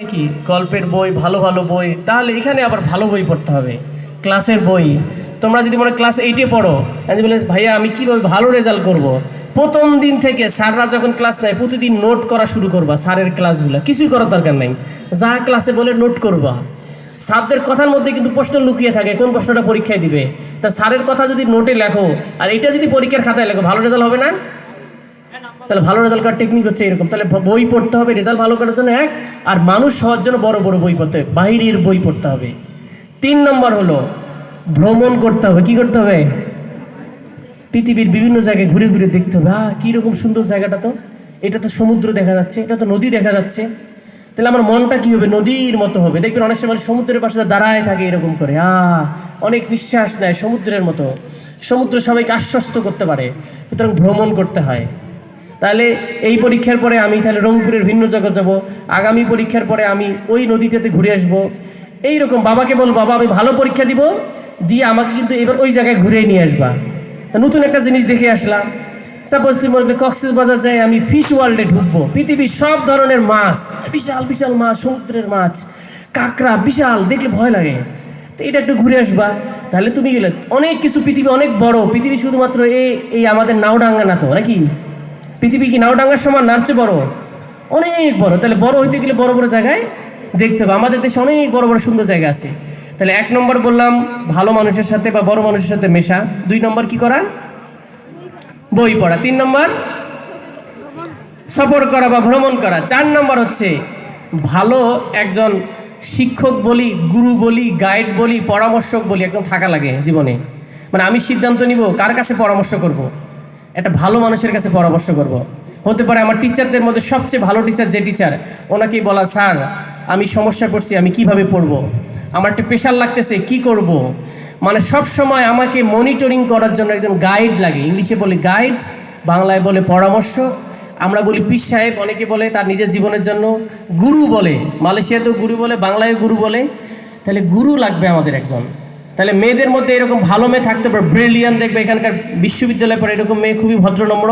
কি, গল্পের বই, ভালো ভালো বই, তাহলে এখানে আবার ভালো বই পড়তে হবে। ক্লাসের বই। তোমরা যদি মনে ক্লাস এইটে পড়ো, আমি বলে, ভাইয়া, আমি কীভাবে ভালো রেজাল্ট করব। প্রথম দিন থেকে স্যাররা যখন ক্লাস নেয়, প্রতিদিন নোট করা শুরু করবা স্যারের ক্লাসগুলো। কিছুই করার দরকার নাই। যা ক্লাসে বলে নোট করবা। স্যারদের কথার মধ্যে কিন্তু প্রশ্ন লুকিয়ে থাকে, কোন প্রশ্নটা পরীক্ষায় দিবে? তা স্যারের কথা যদি নোটে লেখো, আর এটা যদি পরীক্ষার খাতায় লেখো, ভালো রেজাল্ট হবে না? তাহলে ভালো রেজাল্ট করার টেকনিক হচ্ছে এরকম। তাহলে বই পড়তে হবে রেজাল্ট ভালো করার জন্য এক, আর মানুষ হওয়ার জন্য বড় বড় বই পড়তে হবে। বাহিরের বই পড়তে হবে। তিন নম্বর হলো, ভ্রমণ করতে হবে। কি করতে হবে? পৃথিবীর বিভিন্ন জায়গায় ঘুরে ঘুরে দেখতে হবে। আহ, কীরকম সুন্দর জায়গাটা তো। এটা তো সমুদ্র দেখা যাচ্ছে, এটা তো নদী দেখা যাচ্ছে। তাহলে আমার মনটা কি হবে? নদীর মতো হবে। দেখবেন অনেক সময় সমুদ্রের পাশে দাঁড়ায় থাকে এরকম করে। আহ, অনেক নিঃশ্বাস নেয় সমুদ্রের মতো। সমুদ্র সবাইকে আশ্বস্ত করতে পারে। সুতরাং ভ্রমণ করতে হয়। তাহলে এই পরীক্ষার পরে আমি তাহলে রংপুরের ভিন্ন জগৎ যাব। আগামী পরীক্ষার পরে আমি ওই নদীটাতে ঘুরে আসব। এই রকম বাবাকে বল, বাবা, আমি ভালো পরীক্ষা দিব। দিয়ে আমাকে কিন্তু এবার ওই জায়গায় ঘুরে নিয়ে আসবা। নতুন একটা জিনিস দেখে আসলাম। সাপোজ তুমি বলবে, কক্সেস বাজার যাই আমি ফিশ ওয়ার্ল্ডে ঢুকবো। পৃথিবীর সব ধরনের মাছ, বিশাল বিশাল মাছ, সমুদ্রের মাছ, কাঁকড়া, বিশাল, দেখলে ভয় লাগে। তো এটা একটু ঘুরে আসবা। তাহলে তুমি গেলে, অনেক কিছু পৃথিবী অনেক বড়। পৃথিবী শুধুমাত্র এই এই আমাদের নাওডাঙ্গা না তো, নাকি? পৃথিবী কি নাওডাঙ্গার সমান নাচছে বড়? অনেক বড়। তাহলে বড় হইতে গেলে বড় বড় জায়গায় দেখতে হবে। আমাদের দেশে অনেক বড় বড় সুন্দর জায়গা আছে। তাহলে এক নম্বর বললাম, ভালো মানুষের সাথে বা বড় মানুষের সাথে মেশা। দুই নম্বর কি করা? বই পড়া। তিন নম্বর, সফর করা বা ভ্রমণ করা। চার নম্বর হচ্ছে, ভালো একজন শিক্ষক বলি, গুরু বলি, গাইড বলি, পরামর্শক বলি একজন থাকা লাগে জীবনে। মানে আমি সিদ্ধান্ত নিব কার কাছে পরামর্শ করব। একটা ভালো মানুষের কাছে পরামর্শ করব। হতে পারে আমার টিচারদের মধ্যে সবচেয়ে ভালো টিচার যে টিচার ওনাকেই বলা, স্যার, আমি সমস্যা করছি আমি কীভাবে পড়ব? আমার একটা প্রেশার লাগতেছে, কি করব। মানে সব সময় আমাকে মনিটরিং করার জন্য একজন গাইড লাগে। ইংলিশে বলি গাইড বাংলায় বলে পরামর্শ। আমরা বলি, পীর সাহেব, অনেকে বলে, তার নিজের জীবনের জন্য গুরু বলে। মালয়েশিয়াতেও গুরু বলে বাংলায় গুরু বলে। তাহলে গুরু লাগবে আমাদের একজন। তাহলে মেয়েদের মধ্যে এরকম ভালো মেয়ে থাকতে পারে ব্রিলিয়ান দেখবে, এখানকার বিশ্ববিদ্যালয়ে পড়ে এরকম মেয়ে খুবই ভদ্রনম্র।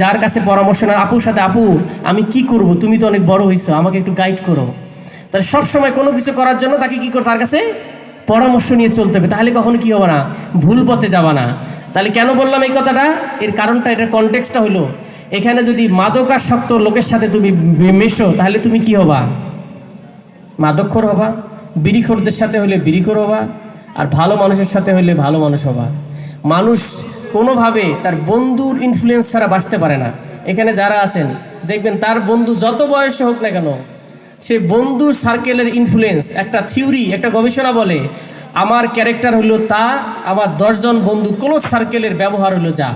যার কাছে পরামর্শ না আপুর সাথে আপু, আমি কি করব? তুমি তো অনেক বড় হয়েছো আমাকে একটু গাইড করো। তাহলে সবসময় কোনো কিছু করার জন্য তাকে কি করো তার কাছে পরামর্শ নিয়ে চলতে হবে। তাহলে কখনো কী হবে না? ভুল পথে যাবা না। তাহলে কেন বললাম এই কথাটা? এর কারণটা, এটার কনটেক্সটটা হলো এখানে যদি মাদকাসক্ত লোকের সাথে তুমি মেশো, তাহলে তুমি কি হবা? মাদকখোর হবা। বিড়িখোরদের সাথে হলে বিড়িখোর হবা। আর ভালো মানুষের সাথে হলে ভালো মানুষ হবা। মানুষ কোনোভাবে তার বন্ধুর ইনফ্লুয়েন্স ছাড়া বাঁচতে পারে না। এখানে যারা আছেন, দেখবেন তার বন্ধু যত বয়সে হোক না কেন, সে বন্ধুর সার্কেলের ইনফ্লুয়েন্স একটা থিওরি একটা গবেষণা বলে, আমার ক্যারেক্টার হলো তা, আমার দশজন বন্ধু ক্লোজ সার্কেলের ব্যবহার হলো যা।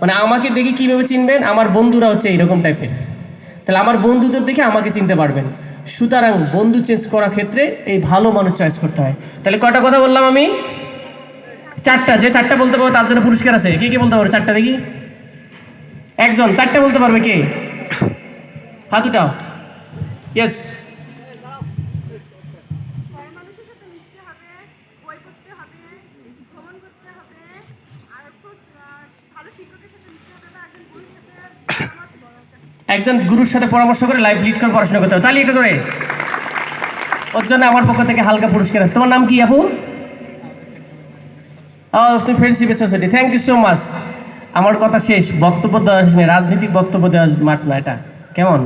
মানে আমাকে দেখে কীভাবে চিনবেন? আমার বন্ধুরা হচ্ছে এইরকম টাইপের তাহলে আমার বন্ধুদের দেখে আমাকে চিনতে পারবেন। সুতরাং বন্ধু চেঞ্জ করার ক্ষেত্রে এই ভালো মানুষ চয়েস করতে হয়। তাহলে কয়টা কথা বললাম আমি? চারটা। যে চারটা বলতে পারব তার জন্য পুরস্কার আছে। কে কে বলতে পারবে চারটা দেখি? একজন। চারটা বলতে পারবে কে? হাত উঠাও। ইয়েস একজন গুরুর সাথে পরামর্শ করে লাইভ লিড করে পড়াশোনা করতে হবে। তাহলে এটা করে ওর জন্য আমার পক্ষ থেকে হালকা পুরস্কার আছে। তোমার নাম কি, আপু? তুমি ফ্রেন্ডশিপের society thank you so much আমার কথা শেষ। বক্তব্য দেওয়া শেষ নেই। বক্তব্য দেওয়া মাঠ না এটা। কেমন?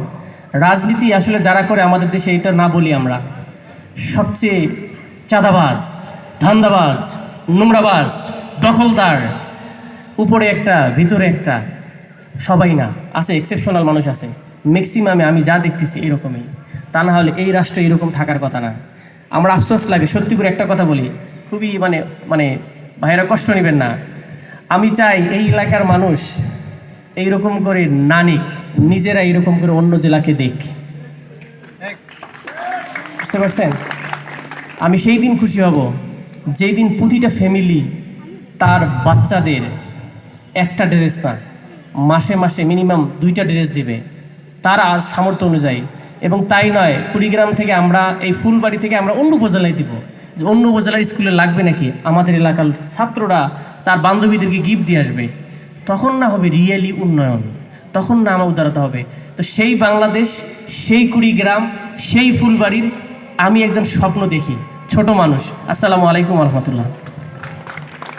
রাজনীতি আসলে যারা করে আমাদের দেশে, এটা না বলি আমরা। সবচেয়ে চাঁদাবাজ, ধান্দাবাজ, নোংরাবাজ, দখলদার, উপরে একটা, ভিতরে একটা। সবাই না, আছে এক্সেপশনাল মানুষ আছে। ম্যাক্সিমামে আমি যা দেখতেছি এরকমই। তা না হলে এই রাষ্ট্র এরকম থাকার কথা না। আমার আফসোস লাগে, সত্যি করে একটা কথা বলি। খুবই মানে মানে ভাইয়েরা কষ্ট নেবেন না। আমি চাই এই এলাকার মানুষ এইরকম করে নানিক নিজেরা এরকম করে অন্য জেলাকে দেখ। বুঝতে পারছেন? আমি সেই দিন খুশি হব, যেই দিন প্রতিটা ফ্যামিলি তার বাচ্চাদের একটা ড্রেস না। মাসে মাসে মিনিমাম দুইটা ড্রেস দিবে। তার আর সামর্থ্য অনুযায়ী। এবং তাই নয়, কুড়িগ্রাম থেকে আমরা, এই ফুলবাড়ি থেকে আমরা অন্য উপজেলায় দিব। যে অন্য উপজেলার স্কুলে লাগবে নাকি? আমাদের এলাকার ছাত্ররা তার বান্ধবীদেরকে গিফট দিয়ে আসবে। তখন না হবে রিয়েলি উন্নয়ন। তখন না আমার উদারতা হবে। তো সেই বাংলাদেশ, সেই কুড়িগ্রাম, সেই ফুলবাড়ির আমি একজন স্বপ্ন দেখি। ছোট মানুষ। আসসালামু আলাইকুম রহমতুল্লাহ।